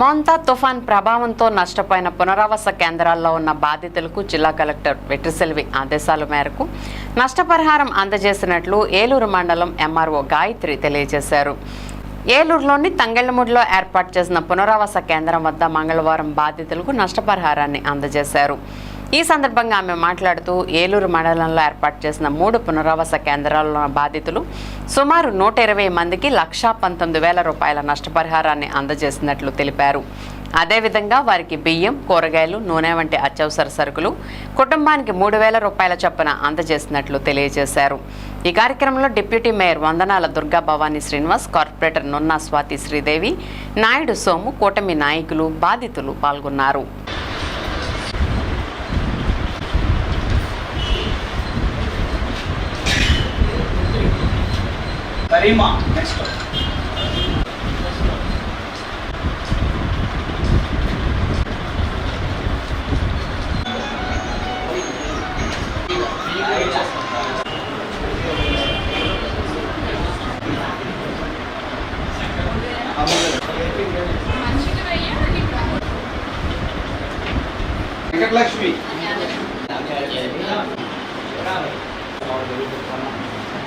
మోంతా తుఫాన్ ప్రభావంతో నష్టపోయిన పునరావాస కేంద్రాల్లో ఉన్న బాధితులకు జిల్లా కలెక్టర్ వెట్రిసెల్వి ఆదేశాల మేరకు నష్టపరిహారం అందజేసినట్లు ఏలూరు మండలం ఎంఆర్ఓ గాయత్రి తెలియజేశారు. ఏలూరులోని తంగెళ్ళముడిలో ఏర్పాటు చేసిన పునరావాస కేంద్రం వద్ద మంగళవారం బాధితులకు నష్టపరిహారాన్ని అందజేశారు. ఈ సందర్భంగా ఆమె మాట్లాడుతూ ఏలూరు మండలంలో ఏర్పాటు చేసిన మూడు పునరావాస కేంద్రాల్లో బాధితులు సుమారు నూట ఇరవై మందికి లక్షా పంతొమ్మిది వేల రూపాయల నష్టపరిహారాన్ని అందజేసినట్లు తెలిపారు. అదేవిధంగా వారికి బియ్యం కూరగాయలు నూనె వంటి అత్యవసర సరుకులు కుటుంబానికి మూడు వేల రూపాయల చొప్పున అందజేసినట్లు తెలియజేశారు. ఈ కార్యక్రమంలో deputy mayor Vandanala Durga Bhavani Srinivas corporator Nunna Swathi Sridevi Naidu Somu కూటమి నాయకులు బాధితులు పాల్గొన్నారు. కరీమా నెక్స్ట్ వెంకటలక్ష్మి ఆ, లేవండి.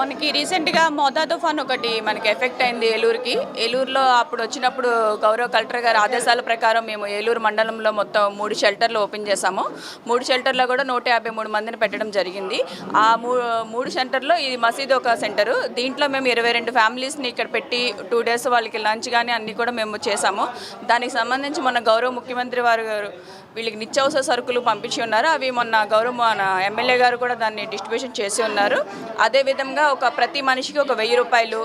మనకి రీసెంట్గా మోతా తుఫాన్ ఒకటి మనకి ఎఫెక్ట్ అయింది ఏలూరుకి. ఏలూరులో అప్పుడు వచ్చినప్పుడు గౌరవ కలెక్టర్ గారి ఆదేశాల ప్రకారం మేము ఏలూరు మండలంలో మొత్తం మూడు షెల్టర్లు ఓపెన్ చేశాము. మూడు షెల్టర్లో కూడా నూట యాభై మూడు మందిని పెట్టడం జరిగింది. ఆ మూ మూడు సెంటర్లో ఇది మసీదు ఒక సెంటరు దీంట్లో మేము ఇరవై రెండు ఫ్యామిలీస్ని ఇక్కడ పెట్టి టూ డేస్ వాళ్ళకి లంచ్ కానీ అన్నీ కూడా మేము చేశాము. దానికి సంబంధించి మన గౌరవ ముఖ్యమంత్రి వారు గారు వీళ్ళకి నిత్యావసర సరుకులు పంపించి ఉన్నారు. అవి మొన్న గౌరవ మన ఎమ్మెల్యే గారు కూడా దాన్ని డిస్ట్రిబ్యూషన్ చేసి ఉన్నారు. అదేవిధంగా ఒక ప్రతి మనిషికి ఒక వెయ్యి రూపాయలు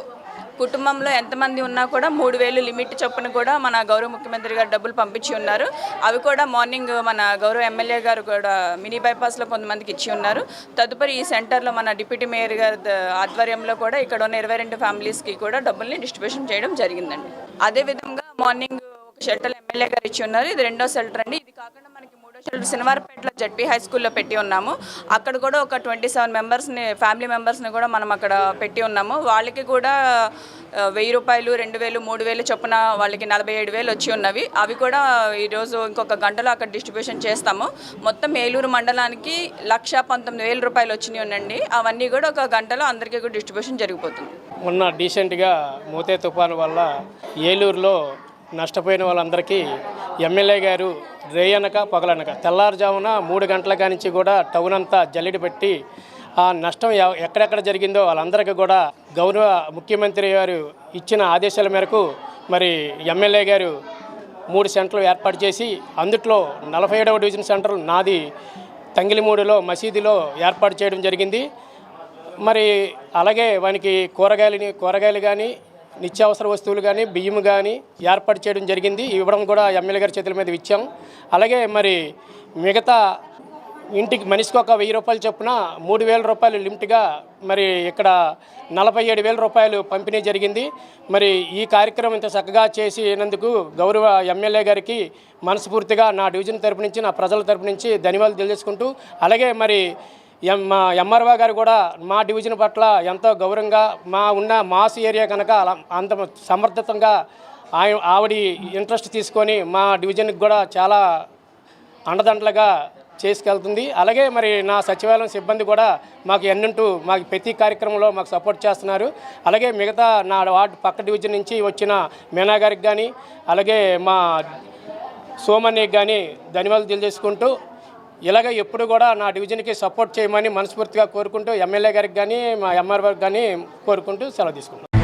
కుటుంబంలో ఎంతమంది ఉన్నా కూడా మూడు వేలు లిమిట్ చొప్పున కూడా మన గౌరవ ముఖ్యమంత్రి గారు డబ్బులు పంపించి ఉన్నారు. అవి కూడా మార్నింగ్ మన గౌరవ ఎమ్మెల్యే గారు కూడా మినీ బైపాస్లో కొంతమందికి ఇచ్చి ఉన్నారు. తదుపరి ఈ సెంటర్లో మన డిప్యూటీ మేయర్ గారి ఆధ్వర్యంలో కూడా ఇక్కడ ఉన్న ఇరవై రెండు ఫ్యామిలీస్కి కూడా డబ్బుల్ని డిస్ట్రిబ్యూషన్ చేయడం జరిగిందండి. అదేవిధంగా మార్నింగ్ ఒక షెల్టర్ ఎమ్మెల్యే గారు ఇచ్చి ఉన్నారు. ఇది రెండో షెల్టర్ అండి. కాకుండా మనకి మూడో షెల్టర్ శనివారపేటలో జడ్పీ హై స్కూల్లో పెట్టి ఉన్నాము. అక్కడ కూడా ఒక ట్వంటీ సెవెన్ మెంబర్స్ని ఫ్యామిలీ మెంబర్స్ని కూడా మనం అక్కడ పెట్టి ఉన్నాము. వాళ్ళకి కూడా వెయ్యి రూపాయలు రెండు వేలు మూడు వేలు చొప్పున వాళ్ళకి నలభై ఏడు వేలు వచ్చి ఉన్నవి. అవి కూడా ఈరోజు ఇంకొక గంటలో అక్కడ డిస్ట్రిబ్యూషన్ చేస్తాము. మొత్తం ఏలూరు మండలానికి లక్ష పంతొమ్మిది వేల రూపాయలు వచ్చినాయి ఉండండి. అవన్నీ కూడా ఒక గంటలో అందరికీ కూడా డిస్ట్రిబ్యూషన్ జరిగిపోతుంది. మొన్న డీసెంట్గా మూతే తుఫాను వల్ల ఏలూరులో నష్టపోయిన వాళ్ళందరికీ ఎమ్మెల్యే గారు రేయనక పగలనక. తెల్లారుజామున మూడు గంటల కానించి కూడా టౌన్ అంతా జల్లెడ పెట్టి ఆ నష్టం ఎక్కడెక్కడ జరిగిందో వాళ్ళందరికీ కూడా గౌరవ ముఖ్యమంత్రి గారు ఇచ్చిన ఆదేశాల మేరకు మరి ఎమ్మెల్యే గారు మూడు సెంటర్లు ఏర్పాటు చేసి అందుట్లో నలభై ఏడవ డివిజన్ సెంటర్ నాది తంగిలిమూడిలో మసీదులో ఏర్పాటు చేయడం జరిగింది. మరి అలాగే వానికి కూరగాయలని కూరగాయలు కానీ నిత్యావసర వస్తువులు కానీ బియ్యం కానీ ఏర్పాటు చేయడం జరిగింది. ఇవ్వడం కూడా ఎమ్మెల్యే గారి చేతుల మీద ఇచ్చాం. అలాగే మరి మిగతా ఇంటికి మనిషికి ఒక వెయ్యి రూపాయలు చొప్పున మూడు వేల రూపాయలు లిమిట్గా మరి ఇక్కడ నలభై ఏడు వేల రూపాయలు పంపిణీ జరిగింది. మరి ఈ కార్యక్రమం ఇంత చక్కగా చేసినందుకు గౌరవ ఎమ్మెల్యే గారికి మనస్ఫూర్తిగా నా డివిజన్ తరపు నుంచి నా ప్రజల తరపు నుంచి ధన్యవాదాలు తెలియజేసుకుంటూ అలాగే మరి మా ఎంఆర్ఓ గారు కూడా మా డివిజన్ పట్ల ఎంతో గౌరవంగా మా ఉన్న మాస్ ఏరియా కనుక అంత సమర్థతంగా ఆయ ఆవిడ ఇంట్రెస్ట్ తీసుకొని మా డివిజన్కి కూడా చాలా అండదండలుగా చేసుకెళ్తుంది. అలాగే మరి నా సచివాలయం సిబ్బంది కూడా మాకు ఎన్నుంటూ మాకు ప్రతి కార్యక్రమంలో మాకు సపోర్ట్ చేస్తున్నారు. అలాగే మిగతా నా వార్డు పక్క డివిజన్ నుంచి వచ్చిన మీనా గారికి కానీ అలాగే మా సోమన్యకి కానీ ధన్యవాదాలు తెలియజేసుకుంటూ ఇలాగ ఎప్పుడు కూడా నా డివిజన్కి సపోర్ట్ చేయమని మనస్ఫూర్తిగా కోరుకుంటూ ఎమ్మెల్యే గారికి కానీ మా ఎంఆర్ గారికి కానీ కోరుకుంటూ సెలవు తీసుకుంటాం